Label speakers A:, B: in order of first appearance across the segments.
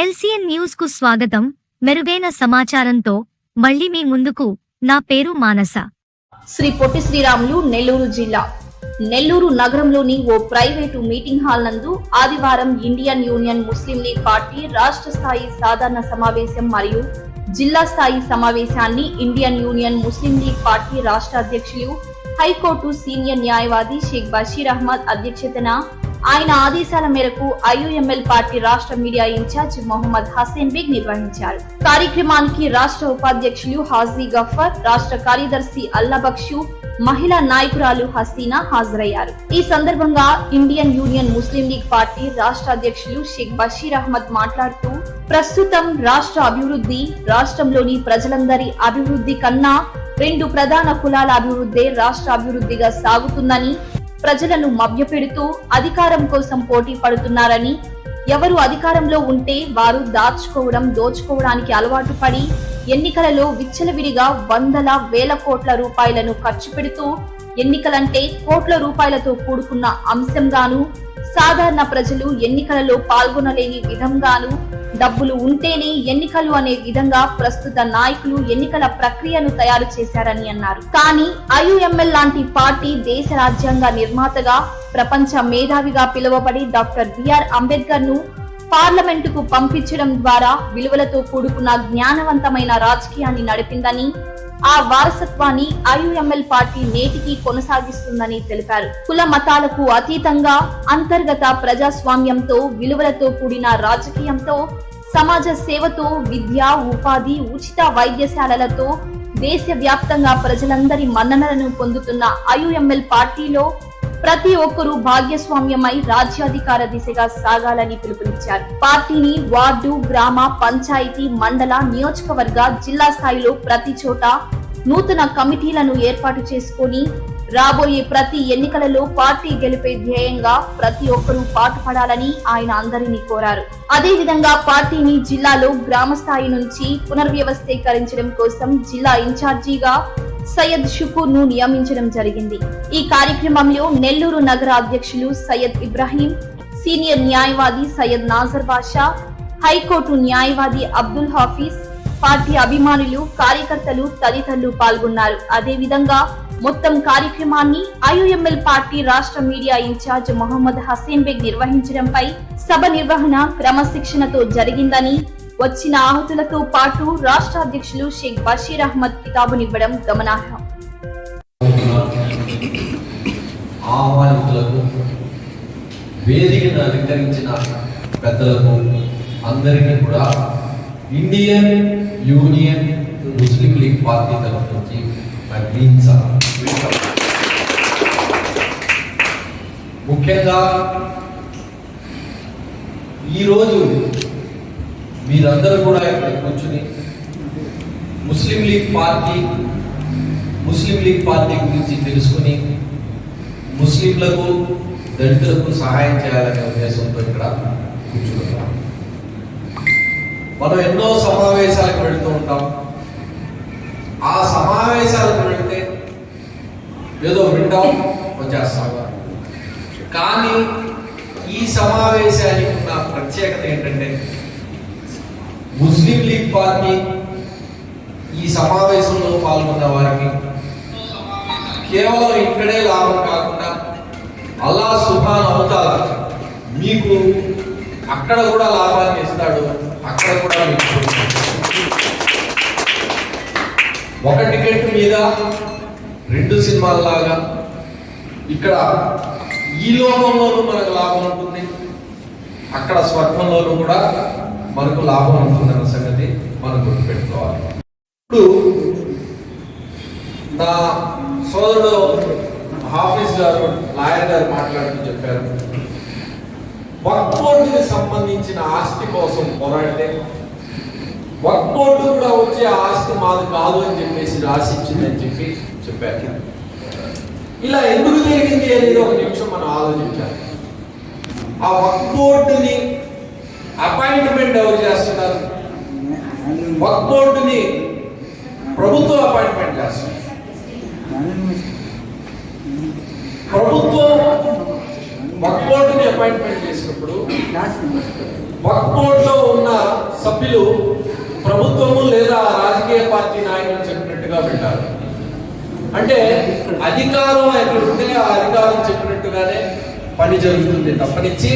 A: LCN న్యూస్కు స్వాగతం. మెరుగైన సమాచారంతో మళ్ళీ మీ ముందుకు నా పేరు మానస.
B: శ్రీ పొట్టి శ్రీరాములు నెల్లూరు జిల్లా. నెల్లూరు నగరంలోని ఓ ప్రైవేటు మీటింగ్ హాల్ నందు ఆదివారం Indian Union Muslim League party రాష్ట్ర స్థాయి సాధారణ సమావేశం మరియు జిల్లా స్థాయి సమావేశాన్ని Indian Union Muslim League party రాష్ట్ర అధ్యక్షులు హైకోర్టు సీనియర్ న్యాయవాది షేక్ బషీర్ అహ్మద్ అధ్యక్షతన ఆయన ఆదేశాల మేరకు ఐయుఎంఎల్ పార్టీ రాష్ట్ర మీడియా ఇన్ఛార్జ్ మొహమ్మద్ హసీన్ బేగ్ నిర్వహించారు. కార్యక్రమానికి రాష్ట్ర ఉపాధ్యక్షులు హాజీ గఫర్ రాష్ట్ర కార్యదర్శి అల్లాబక్షు మహిళా నాయకురాలు హసీనా హాజరయ్యారు. ఈ సందర్భంగా Indian Union Muslim League party రాష్ట్ర అధ్యక్షులు షేక్ బషీర్ అహ్మద్ మాట్లాడుతూ ప్రస్తుతం రాష్ట్ర అభివృద్ధి రాష్ట్రంలోని ప్రజలందరి అభివృద్ధి కన్నా రెండు ప్రధాన కులాల అభివృద్ధే రాష్ట్ర అభివృద్ధిగా సాగుతుందని ప్రజలను మభ్యపెడుతూ అధికారం కోసం పోటీ పడుతున్నారని ఎవరు అధికారంలో ఉంటే వారు దాచుకోవడం దోచుకోవడానికి అలవాటు పడి ఎన్నికలలో విచ్చలవిడిగా వందల వేల కోట్ల రూపాయలను ఖర్చు పెడుతూ ఎన్నికలంటే కోట్ల రూపాయలతో కూడుకున్న అంశంగాను సాధారణ ప్రజలు ఎన్నికలలో పాల్గొనలేని విధంగాను డబ్బులు ఉంటేనే ఎన్నికలు అనే విధంగా ప్రస్తుత నాయకులు ఎన్నికల ప్రక్రియను తయారు చేశారని అన్నారు. కానీ ఐయుఎంఎల్ లాంటి పార్టీ దేశ రాజ్యాంగ నిర్మాతగా ప్రపంచ మేధావిగా పిలువబడి డాక్టర్ బిఆర్ అంబేద్కర్ను పార్లమెంటుకు పంపించడం ద్వారా విలువలతో కూడుకున్న జ్ఞానవంతమైన రాజకీయాన్ని నడిపిందని ఆ వారసత్వాన్ని ఐయుఎంఎల్ పార్టీ నేటికి కొనసాగిస్తుందని తెలిపారు. కుల మతాలకు అతీతంగా అంతర్గత ప్రజాస్వామ్యంతో విలువలతో కూడిన రాజకీయంతో సమాజ సేవతో విద్య ఉపాధి ఉచిత వైద్యశాలలతో దేశవ్యాప్తంగా ప్రజలందరి మన్ననలను పొందుతున్న ఐయుఎంఎల్ పార్టీలో ప్రతి ఒక్కరూ భాగ్యస్వామ్యమై రాజ్యాధికార దిశగా సాగాలని పిలుపునిచ్చారు. పార్టీని వార్డు గ్రామ పంచాయతీ మండల నియోజకవర్గ జిల్లా స్థాయిలో ప్రతి చోట నూతన కమిటీలను ఏర్పాటు చేసుకొని రాబోయే ప్రతి ఎన్నికలలో పార్టీ గెలిపే ధ్యేయంగా ప్రతి ఒక్కరూ పాటుపడాలని ఆయన అందరినీ కోరారు. అదేవిధంగా పార్టీని జిల్లాలో గ్రామ స్థాయి నుంచి పునర్వ్యవస్థీకరించడం కోసం జిల్లా ఇన్ఛార్జిగా సయ్యద్ షుకూర్ను నియమించడం జరిగింది. ఈ కార్యక్రమంలో నెల్లూరు నగర అధ్యక్షులు సయ్యద్ ఇబ్రాహీం సీనియర్ న్యాయవాది సయ్యద్ నాజర్ బాషా హైకోర్టు న్యాయవాది అబ్దుల్ హాఫీజ్ పార్టీ అభిమానులు కార్యకర్తలు తదితరులు పాల్గొన్నారు. అదేవిధంగా మొత్తం కార్యక్రమాన్ని ఐయుఎంఎల్ పార్టీ రాష్ట్ర మీడియా ఇన్ఛార్జ్ మొహమ్మద్ హసీన్ బేగ్ నిర్వహించడంపై సభ నిర్వహణ క్రమశిక్షణతో జరిగిందని వచ్చిన ఆహుతులతో పాటు రాష్ట్ర అధ్యక్షులు షేక్ బషీర్ అహ్మద్ కితాబునివ్వడం గమనార్హం.
C: ఆహ్వానితులకు వేదికను అలంకరించిన పెద్దలకు అందరికీ కూడా Indian Union Muslim League party తరఫు నుంచి మై మీన్స్ ముఖ్యంగా ఈరోజు మీరందరూ కూడా ఇక్కడ కూర్చుని Muslim League party Muslim League party గురించి తెలుసుకుని ముస్లింలకు దళితులకు సహాయం చేయాలనే ఉద్దేశంతో ఇక్కడ కూర్చుంటాం మనం ఎన్నో సమావేశాలకు వెళుతూ ఉంటాం. ఆ సమావేశాలకు వెళితే ఏదో వింటాం వచ్చేస్తాం. కానీ ఈ సమావేశానికి ఉన్న ప్రత్యేకత ఏంటంటే ముస్లిం లీగ్ పార్టీ ఈ సమావేశంలో పాల్గొన్న వారికి కేవలం ఇక్కడే లాభం కాకుండా అల్లా సుభాన్ అవుతాల మీకు అక్కడ కూడా లాభాన్ని ఇస్తాడు. అక్కడ కూడా ఒక టికెట్ మీద రెండు సినిమాల్లాగా ఇక్కడ ఈ లోకంలోనూ మనకు లాభం ఉంటుంది అక్కడ స్వర్గంలోనూ కూడా మనకు లాభం ఉంటుందన్న సంగతి మనం గుర్తుపెట్టుకోవాలి. ఇప్పుడు నా సోదరుడు ఆఫీస్ గారు లాయర్ గారు మాట్లాడుతూ చెప్పారు. వర్క్ బోర్డుకి సంబంధించిన ఆస్తి కోసం పోరాడితే వర్క్ బోర్డు కూడా వచ్చే ఆస్తి మాది కాదు అని చెప్పేసి రాసిచ్చిందని చెప్పి చెప్పారు. ఇలా ఎందుకు జరిగింది అనేది ఒక నిమిషం మనం ఆలోచించాలి. ఆ వర్క్ బోర్డుని అపాయింట్మెంట్ ఎవరు చేస్తున్నారు? వర్క్ బోర్డుని ప్రభుత్వం అపాయింట్మెంట్ చేస్తుంది. ప్రభుత్వం వక్ బోర్డుని అపాయింట్మెంట్ చేసినప్పుడు వక్ బోర్డులో ఉన్న సభ్యులు ప్రభుత్వము లేదా రాజకీయ పార్టీ నాయకులు చెప్పినట్టుగా వింటారు. అంటే అధికారం ఎక్కడ ఉంటే ఆ అధికారం చెప్పినట్టుగానే పని జరుగుతుంది తప్పనిచ్చి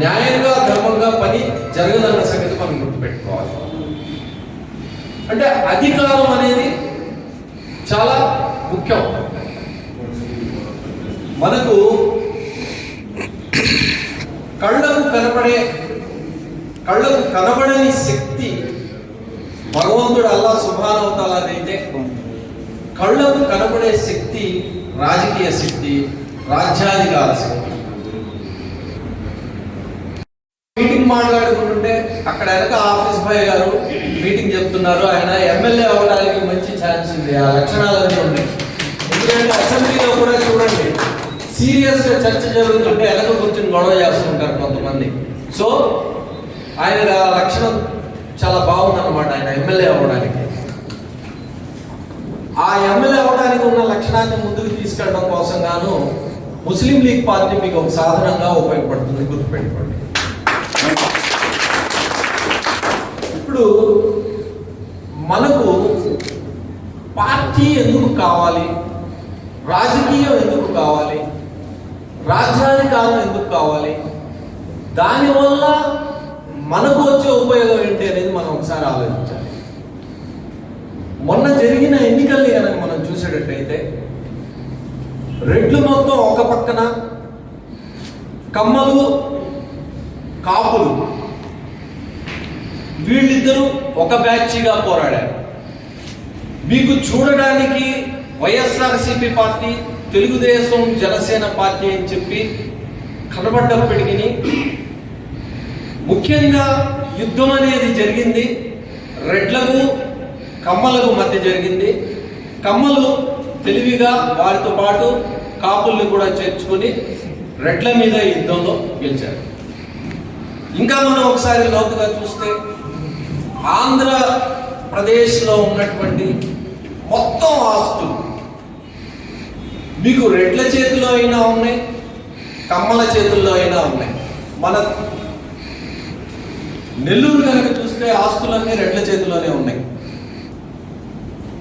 C: న్యాయంగా ధర్మంగా పని జరగదన్న సంగతి మనం గుర్తుపెట్టుకోవాలి. అంటే అధికారం అనేది చాలా ముఖ్యం. మనకు కళ్ళకు కనపడే కళ్ళకు కనబడని శక్తి భగవంతుడు అల్లా సుభానవతాలనైతే కళ్ళకు కనబడే శక్తి రాజకీయ శక్తి రాజ్యాధికార శక్తి. మీటింగ్ మాట్లాడుకుంటుంటే అక్కడ వెనక ఆఫీస్ బాయ్ గారు మీటింగ్ చెప్తున్నారు. ఆయన ఎమ్మెల్యే అవ్వడానికి మంచి ఛాన్స్ ఉంది. ఆ లక్షణాలన్నీ ఉన్నాయి. ఎందుకంటే అసెంబ్లీలో కూడా చూడండి. సీరియస్గా చర్చ జరుగుతుంటే వెనక కూర్చొని గొడవ చేస్తుంటారు కొంతమంది. సో ఆయన ఆ లక్షణం చాలా బాగుందన్నమాట ఆయన ఎమ్మెల్యే అవ్వడానికి. ఆ ఎమ్మెల్యే అవ్వడానికి ఉన్న లక్షణాన్ని ముందుకు తీసుకెళ్ళడం కోసం గాను ముస్లిం లీగ్ పార్టీ మీకు ఒక సాధనంగా ఉపయోగపడుతుంది గుర్తుపెట్టుకోండి. ఇప్పుడు మనకు పార్టీ ఎందుకు కావాలి? రాజకీయం ఎందుకు కావాలి? రాజ్యాధికారం ఎందుకు కావాలి? దానివల్ల మనకు వచ్చే ఉపయోగం ఏంటి అనేది మనం ఒకసారి ఆలోచించాలి. మొన్న జరిగిన ఎన్నికల్ని కనుక మనం చూసేటట్టయితే రెడ్లు మొత్తం ఒక పక్కన కమ్మలు కాపులు. వీళ్ళిద్దరూ ఒక బ్యాచ్గా పోరాడారు. మీకు చూడడానికి YSRCP party Telugu Desam Janasena party అని చెప్పి కనబడ్డప్పటికీ ముఖ్యంగా యుద్ధం అనేది జరిగింది. రెడ్లకు కమ్మలకు మధ్య జరిగింది. కమ్మలు తెలివిగా వారితో పాటు కాపుల్ని కూడా చేర్చుకొని రెడ్ల మీద యుద్ధంలో గెలిచారు. ఇంకా మనం ఒకసారి లోతుగా చూస్తే ఆంధ్రప్రదేశ్లో ఉన్నటువంటి మొత్తం ఆస్తులు మీకు రెడ్ల చేతిలో అయినా ఉన్నాయి కమ్మల చేతుల్లో అయినా ఉన్నాయి. మన నెల్లూరు కనుక చూస్తే ఆస్తులన్నీ రెడ్ల చేతిలోనే ఉన్నాయి.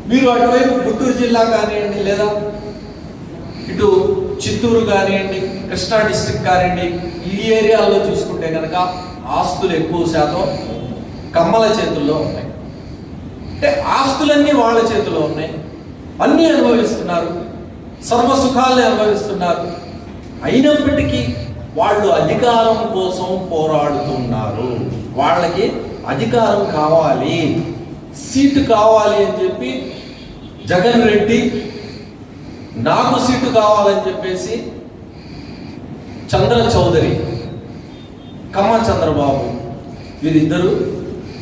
C: మీరు అటువైపు గుంటూరు జిల్లా కానివ్వండి లేదా ఇటు చిత్తూరు కానివ్వండి కృష్ణా డిస్టిక్ కానివ్వండి ఈ ఏరియాల్లో చూసుకుంటే కనుక ఆస్తులు ఎక్కువ శాతం కమ్మల చేతుల్లో ఉన్నాయి. అంటే ఆస్తులన్నీ వాళ్ళ చేతిలో ఉన్నాయి. అన్నీ అనుభవిస్తున్నారు. సర్వ సుఖాలను అనుభవిస్తున్నారు. అయినప్పటికీ వాళ్ళు అధికారం కోసం పోరాడుతున్నారు. వాళ్ళకి అధికారం కావాలి సీటు కావాలి అని చెప్పి జగన్ రెడ్డి నాకు సీటు కావాలని చెప్పేసి చంద్ర చౌదరి కమ్మ చంద్రబాబు వీరిద్దరూ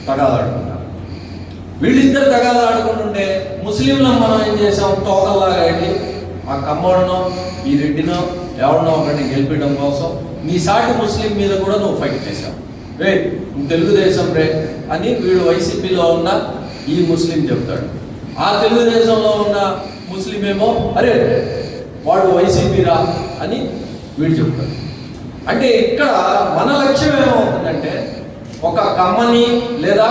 C: తగాదాడుకున్నారు. వీళ్ళిద్దరు తగాదాడుకుంటుంటే ముస్లింలను మనం ఏం చేసాం తోకల్లాగా వెళ్ళి మా కమ్మోడినో ఈ రెడ్డినో ఎవరినో ఒకరిని గెలిపించడం కోసం నీ సాటి ముస్లిం మీద కూడా నువ్వు ఫైట్ చేశావు. రే నువ్వు తెలుగుదేశం రే అని వీడు వైసీపీలో ఉన్న ఈ ముస్లిం చెప్తాడు. ఆ తెలుగుదేశంలో ఉన్న ముస్లిం ఏమో అరే వాడు వైసీపీ రా అని వీడు చెప్తాడు. అంటే ఇక్కడ మన లక్ష్యం ఏమవుతుందంటే ఒక కమ్మని లేదా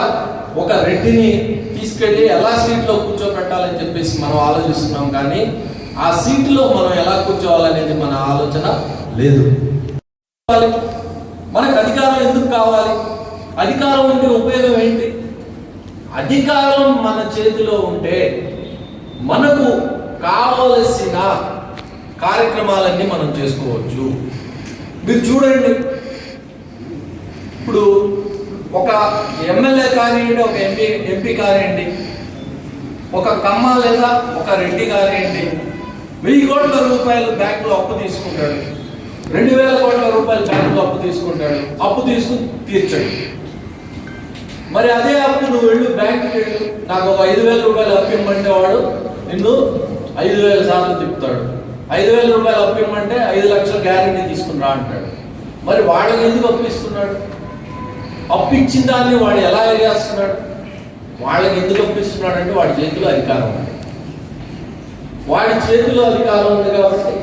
C: ఒక రెడ్డిని తీసుకెళ్ళి ఎలా సీట్లో కూర్చోబెట్టాలని చెప్పేసి మనం ఆలోచిస్తున్నాం కానీ ఆ సీట్లో మనం ఎలా కూర్చోవాలనేది మన ఆలోచన లేదు. మనకు అధికారం ఎందుకు కావాలి? అధికారం ఉంటే ఉపయోగం ఏంటి? అధికారం మన చేతిలో ఉంటే మనకు కావలసిన కార్యక్రమాలన్నీ మనం చేసుకోవచ్చు. మీరు చూడండి. ఇప్పుడు ఒక ఎమ్మెల్యే కానివ్వండి ఒక ఎంపీ ఎంపీ కానివ్వండి ఒక కమ్మ లేదా ఒక రెడ్డి కానివ్వండి వెయ్యి కోట్ల రూపాయలు బ్యాంకులో అప్పు తీసుకుంటాడు. రెండు వేల కోట్ల రూపాయలు బ్యాంకులో అప్పు తీసుకుంటాడు. అప్పు తీసుకుని తీర్చాడు. మరి అదే అప్పు నువ్వు వెళ్ళు బ్యాంకుకి వెళ్ళు. నాకు ఒక ఐదు వేల రూపాయలు అప్పు ఇమ్మంటే వాడు నిన్ను ఐదు వేల సార్లు తిప్పుతాడు. ఐదు వేల రూపాయలు అప్పు ఇమ్మంటే ఐదు లక్షల గ్యారెంటీ తీసుకుని రా అంటాడు. మరి వాళ్ళకి ఎందుకు అప్పు ఇస్తున్నాడు? అప్పు ఇచ్చిన దాన్ని వాడు ఎలా ఎగేస్తున్నాడు? వాళ్ళకి ఎందుకు అప్పిస్తున్నాడు అంటే వాడి చేతిలో అధికారం ఉంది. వాడి చేతిలో అధికారం ఉంది కాబట్టి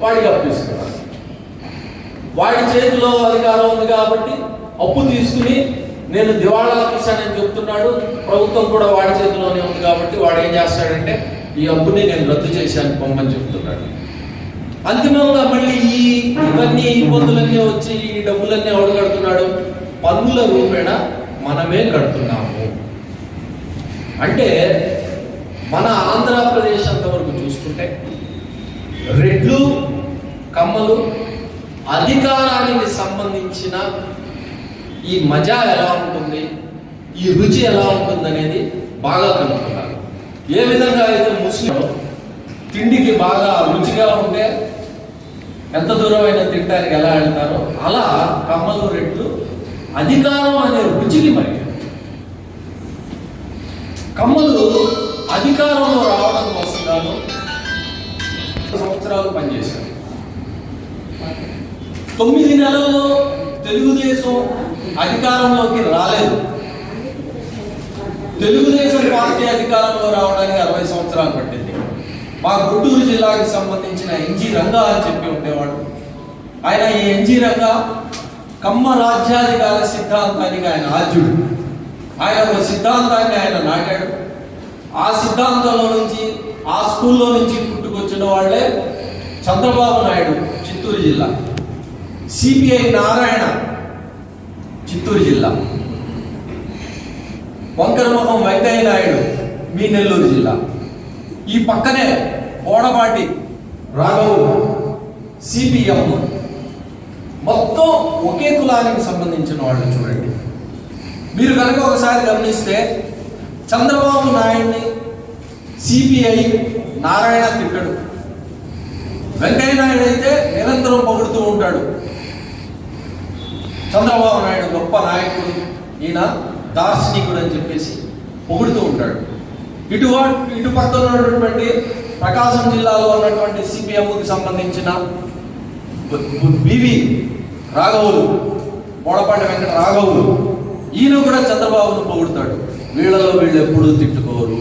C: వాడికి అప్పిస్తున్నాడు వాడి చేతిలో అధికారం ఉంది కాబట్టి అప్పు తీసుకుని నేను దివాళా తీశానని చెప్తున్నాడు. ప్రభుత్వం కూడా వాడి చేతిలోనే ఉంది కాబట్టి వాడు ఏం చేస్తాడంటే ఈ అప్పుని నేను రద్దు చేశాను పొమ్మని చెప్తున్నాడు. అంతిమంగా మళ్ళీ ఈ ఇవన్నీ ఇబ్బందులన్నీ వచ్చి ఈ డబ్బులన్నీ ఎవడు కడుతున్నాడు? పన్నుల రూపేణ మనమే కడుతున్నాము. అంటే మన ఆంధ్రప్రదేశ్ అంతవరకు చూసుకుంటే రెడ్లు కమ్మలు అధికారానికి సంబంధించిన ఈ మజా ఎలా ఉంటుంది ఈ రుచి ఎలా ఉంటుంది అనేది బాగా కనుక్కున్నారు ఏ విధంగా అయితే ముస్లిం తిండికి బాగా రుచిగా ఉంటే ఎంత దూరమైన తింటానికి ఎలా వెళ్తారో అలా కమ్మలు రెడ్లు అధికారం అనే రుచికి మరి. కమ్మలు అధికారంలో రావడం కోసం గాను సంవత్సరాలు పనిచేశారు. తొమ్మిది నెలల్లో తెలుగుదేశం అధికారంలోకి రాలేదు. తెలుగుదేశం పార్టీ అధికారంలో రావడానికి అరవై సంవత్సరాలు పట్టింది. మా గుంటూరు జిల్లాకి సంబంధించిన ఎన్జి రంగా అని చెప్పి ఉండేవాడు. ఆయన ఈ ఎన్జి రంగా కమ్మ రాజ్యాధికార సిద్ధాంతానికి ఆయన ఆద్యుడు. ఆయన ఒక సిద్ధాంతాన్ని ఆయన నాటాడు. ఆ సిద్ధాంతంలో నుంచి ఆ స్కూల్లో నుంచి పుట్టుకొచ్చిన వాళ్ళే చంద్రబాబు నాయుడు చిత్తూరు జిల్లా. సిపిఐ నారాయణ చిత్తూరు జిల్లా. వంకరముఖం వెంకయ్య నాయుడు మీ నెల్లూరు జిల్లా. ఈ పక్కనే కోడపాటి రాఘవ్ సిపిఎం. మొత్తం ఒకే కులానికి సంబంధించిన వాళ్ళు చూడండి. మీరు కనుక ఒకసారి గమనిస్తే చంద్రబాబు నాయుడిని సిపిఐ నారాయణ తిట్టడు. వెంకయ్య నాయుడు అయితే నిరంతరం పొగుడుతూ ఉంటాడు. చంద్రబాబు నాయుడు గొప్ప నాయకుడు ఈయన దార్శనికుడు అని చెప్పేసి పొగుడుతూ ఉంటాడు. ఇటు ఇటు పక్కన ఉన్నటువంటి ప్రకాశం జిల్లాలో ఉన్నటువంటి సిపిఎంకి సంబంధించిన బివి రాఘవులు బోడపాటి వెంకట రాఘవులు ఈయన కూడా చంద్రబాబును పొగుడుతాడు. వీళ్ళలో వీళ్ళు ఎప్పుడూ తిట్టుకోరు.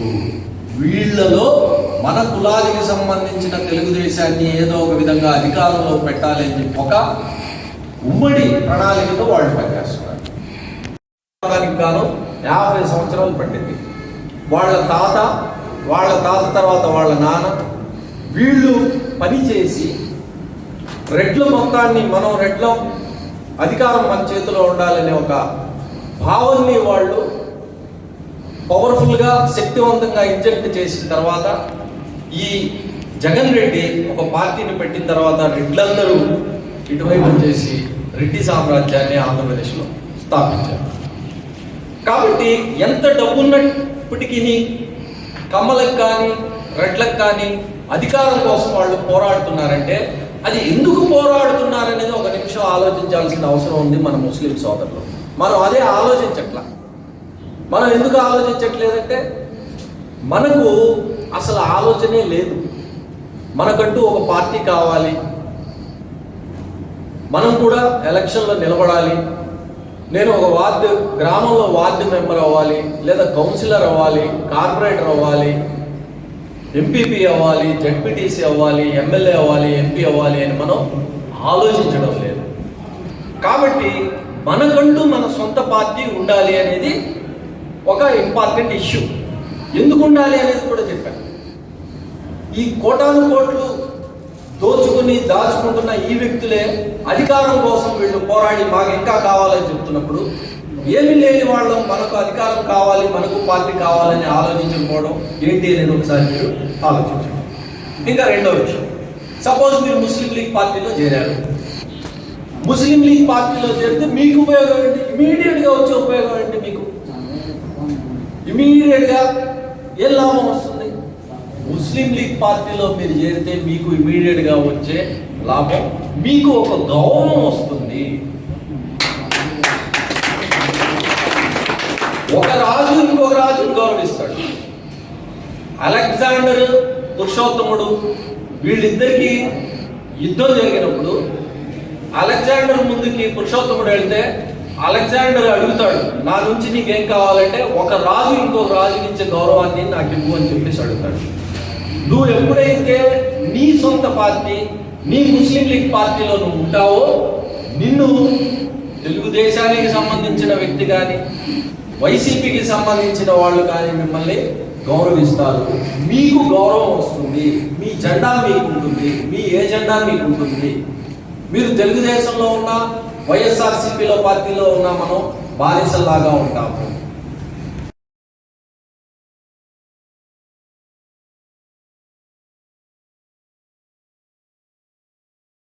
C: వీళ్ళలో మన కులానికి సంబంధించిన తెలుగుదేశాన్ని ఏదో ఒక విధంగా అధికారంలో పెట్టాలి అని చెప్పి ఒక ఉమ్మడి ప్రణాళికతో వాళ్ళు పనిచేస్తున్నారు. గాను యాభై సంవత్సరాలు పట్టింది వాళ్ళ తాత వాళ్ళ తాత తర్వాత వాళ్ళ నాన్న వీళ్ళు పని చేసి రెడ్ల మొత్తాన్ని మనం రెడ్ల అధికారం మన చేతిలో ఉండాలనే ఒక భావాన్ని వాళ్ళు పవర్ఫుల్గా శక్తివంతంగా ఇంజెక్ట్ చేసిన తర్వాత ఈ జగన్ రెడ్డి ఒక పార్టీని పెట్టిన తర్వాత రెడ్లందరూ ఇటువైపు చేసి రెడ్డి సామ్రాజ్యాన్ని ఆంధ్రప్రదేశ్లో స్థాపించారు. కాబట్టి ఎంత డబ్బున్నప్పటికీ కమ్మలకు కానీ రెడ్లకు కానీ అధికారం కోసం వాళ్ళు పోరాడుతున్నారంటే అది ఎందుకు పోరాడుతున్నారనేది ఒక నిమిషం ఆలోచించాల్సిన అవసరం ఉంది మన ముస్లిం సోదరులు. మనం అదే ఆలోచించట్లా. మనం ఎందుకు ఆలోచించట్లేదంటే మనకు అసలు ఆలోచనే లేదు. మనకంటూ ఒక పార్టీ కావాలి. మనం కూడా ఎలక్షన్లో నిలబడాలి. నేను ఒక వార్డు గ్రామంలో వార్డు మెంబర్ అవ్వాలి లేదా కౌన్సిలర్ అవ్వాలి కార్పొరేటర్ అవ్వాలి ఎంపీపీ అవ్వాలి జడ్పీటీసీ అవ్వాలి ఎమ్మెల్యే అవ్వాలి ఎంపీ అవ్వాలి అని మనం ఆలోచించడం లేదు. కాబట్టి మనకంటూ మన సొంత పార్టీ ఉండాలి అనేది ఒక ఇంపార్టెంట్ ఇష్యూ ఎందుకు ఉండాలి అనేది కూడా చెప్పాను. ఈ కోటాను కోట్లు దోచుకుని దాచుకుంటున్న ఈ వ్యక్తులే అధికారం కోసం వీళ్ళు పోరాడి మాకు ఇంకా కావాలని చెప్తున్నప్పుడు ఏమి లేని వాళ్ళం మనకు అధికారం కావాలి మనకు పార్టీ కావాలని ఆలోచించకపోవడం ఏంటి అనేది ఒకసారి మీరు ఆలోచించండి. ఇంకా రెండో విషయం. సపోజ్ మీరు ముస్లిం లీగ్ పార్టీలో చేరారు. ముస్లిం లీగ్ పార్టీలో చేరితే మీకు ఉపయోగం ఏంటి? ఇమీడియట్గా వచ్చే ఉపయోగం ఏంటి మీకు? ఇమీడియట్గా ఏం లాభం వస్తుంది. ముస్లిం లీగ్ పార్టీలో మీరు చేరితే మీకు ఇమీడియట్గా వచ్చే లాభం మీకు ఒక గౌరవం వస్తుంది. ఒక రాజు ఇంకొక రాజును గౌరవిస్తాడు. అలెగ్జాండర్ పురుషోత్తముడు వీళ్ళిద్దరికీ యుద్ధం జరిగినప్పుడు అలెగ్జాండర్ ముందుకి పురుషోత్తముడు వెళ్తే అలెగ్జాండర్ అడుగుతాడు నా నుంచి నీకేం కావాలంటే ఒక రాజు ఇంకో రాజుకి ఇచ్చే గౌరవాన్ని నాకు ఇవ్వు అని చెప్పేసి అడుగుతాడు. నువ్వు ఎప్పుడైతే నీ సొంత పార్టీ నీ ముస్లిం లీగ్ పార్టీలో నువ్వు ఉంటావో నిన్ను తెలుగుదేశానికి సంబంధించిన వ్యక్తి కానీ వైసీపీకి సంబంధించిన వాళ్ళు కానీ మిమ్మల్ని గౌరవిస్తారు. మీకు గౌరవం వస్తుంది మీ జెండా మీకు ఉంటుంది మీ ఏ జెండా మీకు ఉంటుంది మీరు తెలుగుదేశంలో ఉన్న వైఎస్ఆర్సీపీలో పార్టీలో ఉన్న మనం బానిసల్లాగా ఉంటాము.